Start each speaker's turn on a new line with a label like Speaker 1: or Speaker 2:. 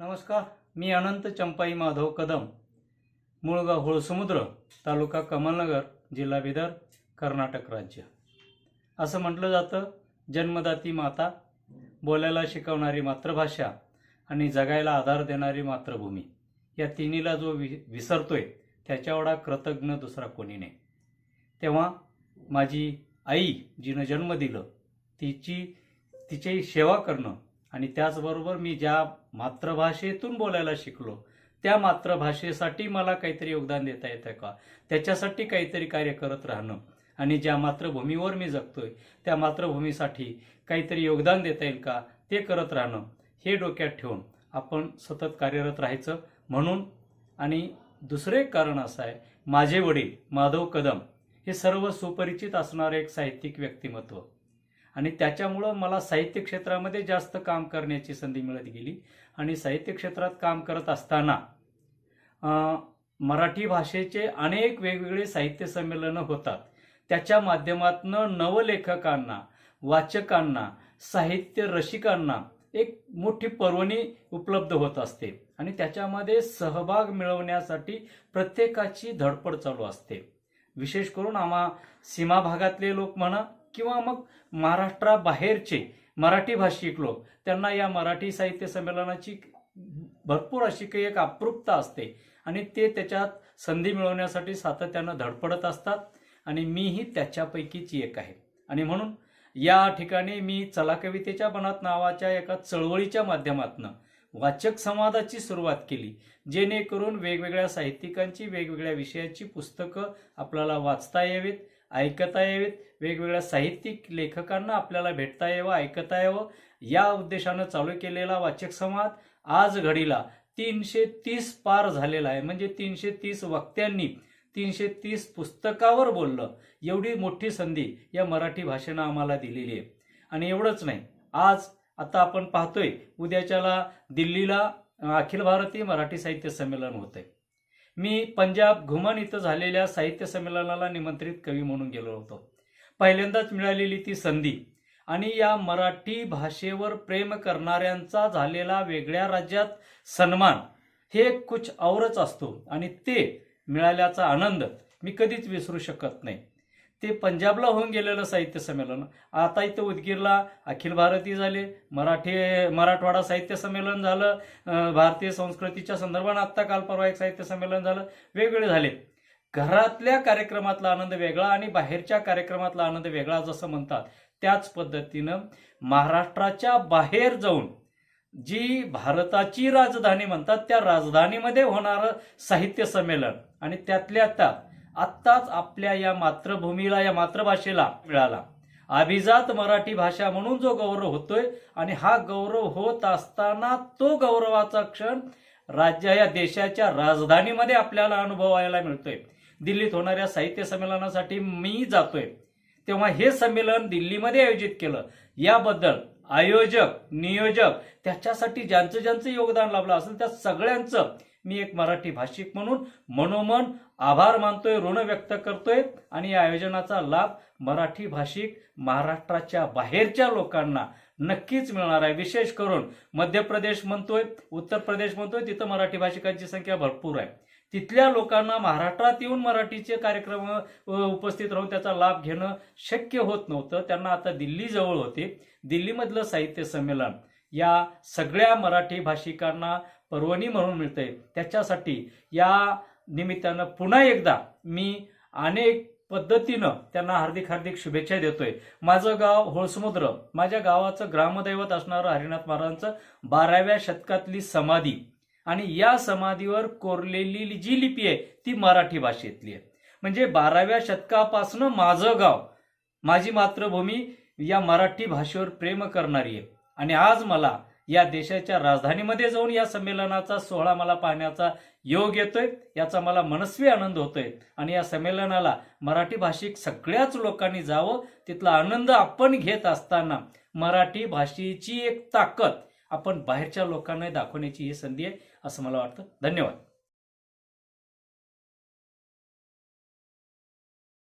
Speaker 1: नमस्कार मी अनंत चंपाई माधव कदम मुळगाव होळसमुद्र तालुका कमलनगर जिल्हा बिदर कर्नाटक राज्य. असं म्हटलं जातं जन्मदाती माता बोलायला शिकवणारी मातृभाषा आणि जगायला आधार देणारी मातृभूमी. या तिन्हीला जो वि विसरतोय त्याच्यावडा कृतज्ञ दुसरा कोणी नाही. तेव्हा माझी आई जिनं जन्म दिलं तिची तिची सेवा करणं आणि त्याचबरोबर मी ज्या मातृभाषेतून बोलायला शिकलो त्या मातृभाषेसाठी मला काहीतरी योगदान देता येतं का? त्याच्यासाठी काहीतरी कार्य करत राहणं आणि ज्या मातृभूमीवर मी जगतोय त्या मातृभूमीसाठी काहीतरी योगदान देता येईल का? ते करत राहणं हे डोक्यात ठेवून आपण सतत कार्यरत राहायचं. म्हणून आणि दुसरे कारण असं आहे माझे वडील माधव कदम हे सर्व सुपरिचित असणारे एक साहित्यिक व्यक्तिमत्व. आणि त्याच्यामुळं मला साहित्य क्षेत्रामध्ये जास्त काम करण्याची संधी मिळत गेली. आणि साहित्य क्षेत्रात काम करत असताना मराठी भाषेचे अनेक वेगवेगळे साहित्य संमेलनं होतात. त्याच्या माध्यमातून नवलेखकांना वाचकांना साहित्य रसिकांना एक मोठी पर्वणी उपलब्ध होत असते आणि त्याच्यामध्ये सहभाग मिळवण्यासाठी प्रत्येकाची धडपड चालू असते. विशेष करून आम्हा सीमा भागातले लोक म्हणा किंवा मग महाराष्ट्राबाहेरचे मराठी भाषिक लोक त्यांना या मराठी साहित्य संमेलनाची भरपूर अशी काही एक अप्रुपता असते आणि ते त्याच्यात संधी मिळवण्यासाठी सातत्यानं धडपडत असतात आणि मीही त्याच्यापैकीच एक आहे. आणि म्हणून या ठिकाणी मी चला कवितेच्या बनात नावाच्या एका चळवळीच्या माध्यमातून वाचक संवादाची सुरुवात केली जेणेकरून वेगवेगळ्या साहित्यिकांची वेगवेगळ्या विषयाची पुस्तकं आपल्याला वाचता यावीत. ऐकता यावेत. वेगवेगळ्या साहित्यिक लेखकांना आपल्याला भेटता यावं ऐकता यावं. या उद्देशानं चालू केलेला वाचक संवाद आज घडीला तीनशे तीस पार झालेला आहे. म्हणजे तीनशे तीस वक्त्यांनी तीनशे तीस पुस्तकावर बोललं. एवढी मोठी संधी या मराठी भाषेनं आम्हाला दिलेली आहे. आणि एवढंच नाही आज आता आपण पाहतोय उद्याच्याला दिल्लीला अखिल भारतीय मराठी साहित्य संमेलन होत आहे मी पंजाब घुमन इथं झालेल्या साहित्य संमेलनाला निमंत्रित कवी म्हणून गेलो होतो. पहिल्यांदाच मिळालेली ती संधी आणि या मराठी भाषेवर प्रेम करणाऱ्यांचा झालेला वेगळ्या राज्यात सन्मान हे कुछ औरच असतो आणि ते मिळाल्याचा आनंद मी कधीच विसरू शकत नाही. ते पंजाबला होऊन गेलेलं साहित्य संमेलन. आता इथं उदगीरला अखिल भारतीय झाले मराठी मराठवाडा साहित्य संमेलन झालं भारतीय संस्कृतीच्या संदर्भानं आत्ता काल परवा एक साहित्य संमेलन झालं वेगवेगळे झाले. घरातल्या कार्यक्रमातला आनंद वेगळा आणि बाहेरच्या कार्यक्रमातला आनंद वेगळा जसं म्हणतात त्याच पद्धतीनं महाराष्ट्राच्या बाहेर जाऊन जी भारताची राजधानी म्हणतात त्या राजधानीमध्ये होणारं साहित्य संमेलन आणि त्यातल्या त्यात आत्ताच आपल्या या मातृभूमीला या मातृभाषेला मिळाला. अभिजात मराठी भाषा म्हणून जो गौरव होतोय आणि हा गौरव होत असताना तो गौरवाचा क्षण राज्य या देशाच्या राजधानीमध्ये आपल्याला अनुभवायला मिळतोय. दिल्लीत होणाऱ्या साहित्य संमेलनासाठी मी जातोय. तेव्हा हे संमेलन दिल्लीमध्ये आयोजित केलं. याबद्दल आयोजक नियोजक त्याच्यासाठी ज्यांचं ज्यांचं योगदान लाभलं असेल त्या सगळ्यांचं मी एक मराठी भाषिक म्हणून मनोमन आभार मानतोय ऋण व्यक्त करतोय आणि या आयोजनाचा लाभ मराठी भाषिक महाराष्ट्राच्या बाहेरच्या लोकांना नक्कीच मिळणार आहे. विशेष करून मध्य प्रदेश म्हणतोय उत्तर प्रदेश म्हणतोय तिथं मराठी भाषिकांची संख्या भरपूर आहे. तिथल्या लोकांना महाराष्ट्रात येऊन मराठीचे कार्यक्रम उपस्थित राहून त्याचा लाभ घेणं शक्य होत नव्हतं. त्यांना आता दिल्ली जवळ होते. दिल्लीमधलं साहित्य संमेलन या सगळ्या मराठी भाषिकांना पर्वणी म्हणून मिळते त्याच्यासाठी या निमित्तानं पुन्हा एकदा मी अनेक पद्धतीनं त्यांना हार्दिक हार्दिक शुभेच्छा देतोय. माझं गाव होळसमुद्र. माझ्या गावाचं ग्रामदैवत असणारं हरिनाथ महाराजांचं बाराव्या शतकातली समाधी. आणि या समाधीवर कोरलेली जी लिपी आहे ती मराठी भाषेतली आहे. म्हणजे बाराव्या शतकापासनं माझं गाव माझी मातृभूमी या मराठी भाषेवर प्रेम करणारी आहे. आणि आज मला या देशाच्या राजधानीमध्ये जाऊन या संमेलनाचा सोहळा मला पाहण्याचा योग येतोय. याचा मला मनस्वी आनंद होतोय. आणि या संमेलनाला मराठी भाषिक सगळ्याच लोकांनी जावं. तिथला आनंद आपण घेत असताना मराठी भाषेची एक ताकद आपण बाहेरच्या लोकांना दाखवण्याची ही संधी आहे असं मला वाटतं. धन्यवाद.